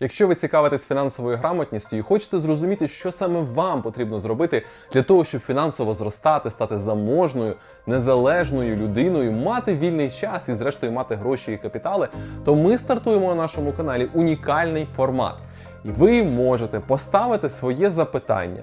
Якщо ви цікавитесь фінансовою грамотністю і хочете зрозуміти, що саме вам потрібно зробити для того, щоб фінансово зростати, стати заможною, незалежною людиною, мати вільний час і, зрештою, мати гроші і капітали, то ми стартуємо на нашому каналі унікальний формат. І ви можете поставити своє запитання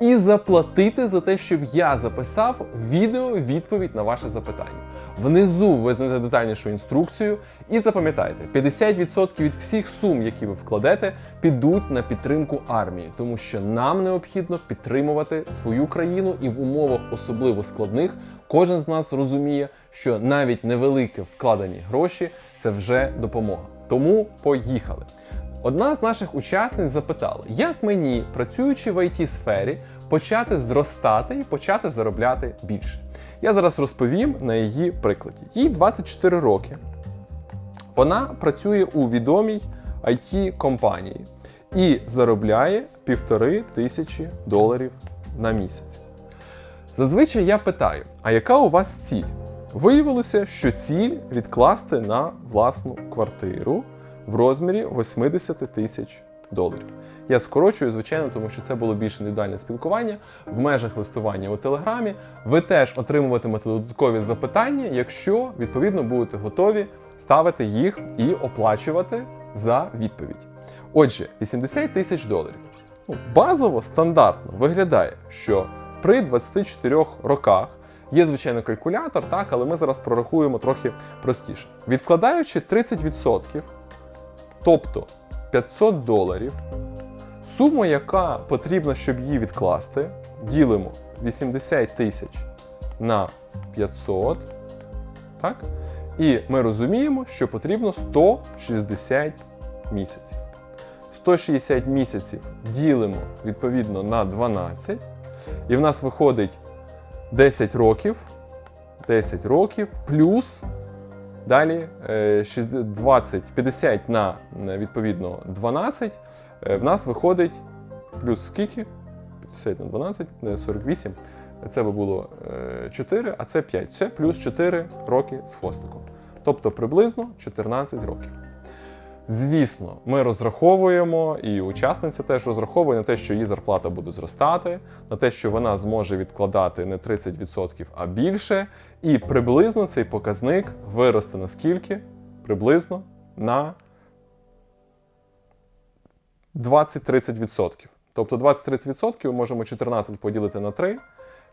і заплатити за те, щоб я записав відео відповідь на ваше запитання. Внизу ви детальнішу інструкцію і запам'ятайте, 50% від всіх сум, які ви вкладете, підуть на підтримку армії, тому що нам необхідно підтримувати свою країну і в умовах особливо складних кожен з нас розуміє, що навіть невелике вкладені гроші це вже допомога. Тому поїхали. Одна з наших учасниць запитала, як мені, працюючи в it сфері, почати зростати і почати заробляти більше. Я зараз розповім на її прикладі. Їй 24 роки. Вона працює у відомій it компанії і заробляє півтори тисячі доларів на місяць. Зазвичай я питаю: а яка у вас ціль? Виявилося, що ціль відкласти на власну квартиру в розмірі 80 тисяч доларів. Я скорочую, звичайно, тому що це було більш індивідуальне спілкування в межах листування у Телеграмі. Ви теж отримуватимете додаткові запитання, якщо відповідно будете готові ставити їх і оплачувати за відповідь. Отже, 80 тисяч доларів. Ну, базово стандартно виглядає, що при 24 роках є звичайно калькулятор, так, але ми зараз прорахуємо трохи простіше. Відкладаючи 30%, тобто 500 доларів, сума, яка потрібна, щоб її відкласти, ділимо 80 тисяч на 500, так? І ми розуміємо, що потрібно 160 місяців. 160 місяців ділимо відповідно на 12, і в нас виходить 10 років. 10 років плюс далі е, 60 20, 50 на е, відповідно 12. Е, В нас виходить плюс скільки? 50 на 12, не 48. Це би було е, 4, а це 5. Ще плюс 4 роки з хвостиком. Тобто приблизно 14 років. Звісно, ми розраховуємо, і учасниця теж розраховує на те, що її зарплата буде зростати, на те, що вона зможе відкладати не 30%, а більше. І приблизно цей показник виросте на скільки? Приблизно на 20-30%. Тобто 20-30% ми можемо 14 поділити на 3,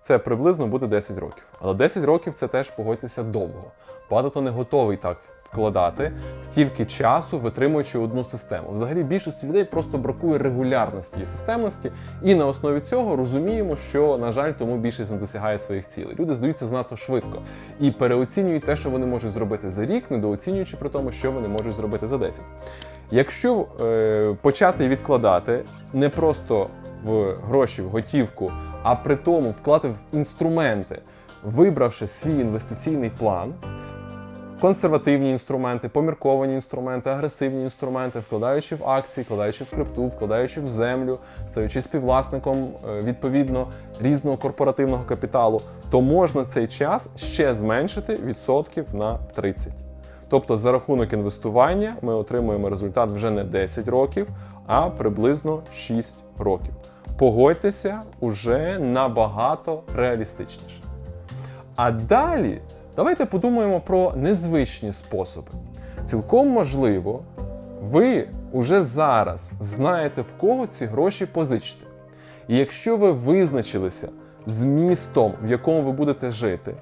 це приблизно буде 10 років. Але 10 років це теж погодьтеся довго. Багато не готовий так вкладати стільки часу, витримуючи одну систему. Взагалі більшості людей просто бракує регулярності і системності, і на основі цього розуміємо, що на жаль, тому більшість не досягає своїх цілей. Люди здаються знато швидко і переоцінюють те, що вони можуть зробити за рік, недооцінюючи при тому, що вони можуть зробити за 10. Якщо е, почати відкладати не просто в гроші, в готівку, а при тому вклати в інструменти, вибравши свій інвестиційний план, консервативні інструменти, помірковані інструменти, агресивні інструменти, вкладаючи в акції, вкладаючи в крипту, вкладаючи в землю, стаючи співвласником е, відповідно різного корпоративного капіталу, то можна цей час ще зменшити відсотків на 30. Тобто за рахунок інвестування ми отримуємо результат вже не 10 років, а приблизно 6 років. Погодьтеся, уже набагато реалістичніше. А далі давайте подумаємо про незвичні способи. Цілком можливо, ви уже зараз знаєте, в кого ці гроші позичити. І якщо ви визначилися з містом, в якому ви будете жити,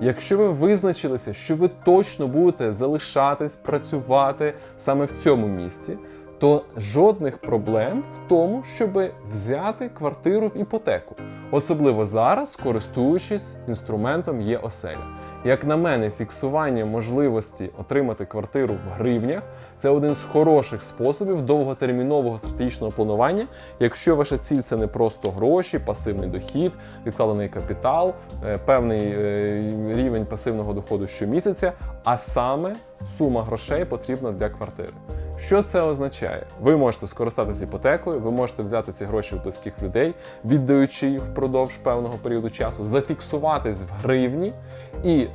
якщо ви визначилися, що ви точно будете залишатись працювати саме в цьому місці, то жодних проблем в тому, щоб взяти квартиру в іпотеку, особливо зараз, користуючись інструментом є оселя. Як на мене, фіксування можливості отримати квартиру в гривнях це один з хороших способів довготермінового стратегічного планування. Якщо ваша ціль це не просто гроші, пасивний дохід, відкладений капітал, е, певний е, рівень пасивного доходу щомісяця, а саме сума грошей потрібна для квартири. Що це означає? Ви можете скористатися іпотекою, ви можете взяти ці гроші у близьких людей, віддаючи їх впродовж певного періоду часу, зафіксуватись в гривні, і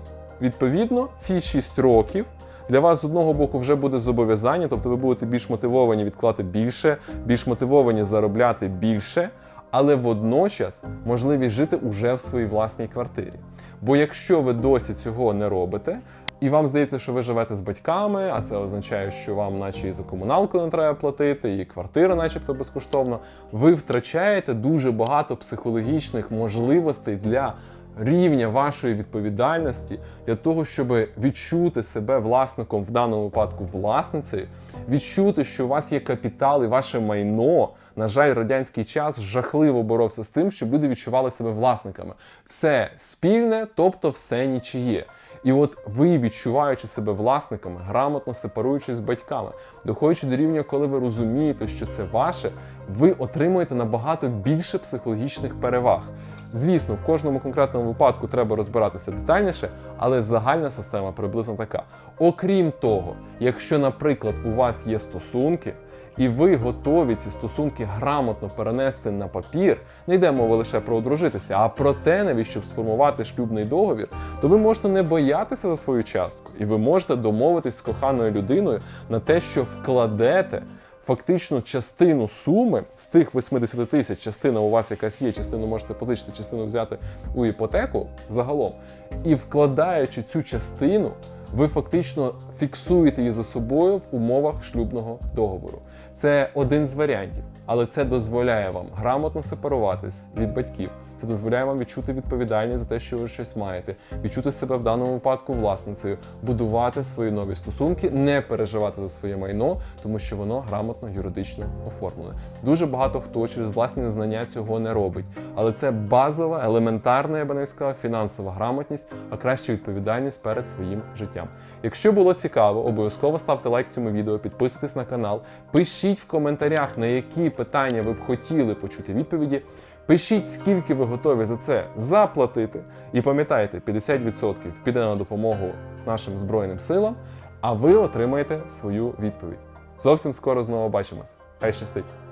відповідно ці 6 років для вас з одного боку вже буде зобов'язання, тобто ви будете більш мотивовані відклати більше, більш мотивовані заробляти більше, але водночас можливість жити уже в своїй власній квартирі. Бо якщо ви досі цього не робите, і вам здається, що ви живете з батьками, а це означає, що вам, наче і за комуналку не треба платити, і квартира, начебто, безкоштовна, ви втрачаєте дуже багато психологічних можливостей для рівня вашої відповідальності для того, щоб відчути себе власником в даному випадку власницею, відчути, що у вас є капітал і ваше майно. На жаль, радянський час жахливо боровся з тим, щоб люди відчували себе власниками. Все спільне, тобто все нічиє. І от ви, відчуваючи себе власниками, грамотно сепаруючись з батьками, доходячи до рівня, коли ви розумієте, що це ваше, ви отримуєте набагато більше психологічних переваг. Звісно, в кожному конкретному випадку треба розбиратися детальніше, але загальна система приблизно така. Окрім того, якщо, наприклад, у вас є стосунки, і ви готові ці стосунки грамотно перенести на папір, не йде мова лише про одружитися, а про те, навіть щоб сформувати шлюбний договір, то ви можете не боятися за свою частку, і ви можете домовитись з коханою людиною на те, що вкладете фактично частину суми з тих 80 тисяч, частина у вас якась є, частину можете позичити, частину взяти у іпотеку загалом. І вкладаючи цю частину, ви фактично фіксуєте її за собою в умовах шлюбного договору. Це один з варіантів, але це дозволяє вам грамотно сепаруватись від батьків. Це дозволяє вам відчути відповідальність за те, що ви щось маєте, відчути себе в даному випадку власницею, будувати свої нові стосунки, не переживати за своє майно, тому що воно грамотно юридично оформлене. Дуже багато хто через власні знання цього не робить, але це базова, елементарна, я би не сказав, фінансова грамотність, а краще відповідальність перед своїм життям. Якщо було цікаво, обов'язково ставте лайк цьому відео, підписуйтесь на канал, пишіть в коментарях, на які питання ви б хотіли почути відповіді. Пишіть, скільки ви готові за це заплатити. І пам'ятайте, 50% піде на допомогу нашим Збройним силам, а ви отримаєте свою відповідь. Зовсім скоро знову бачимось. Хай щастить!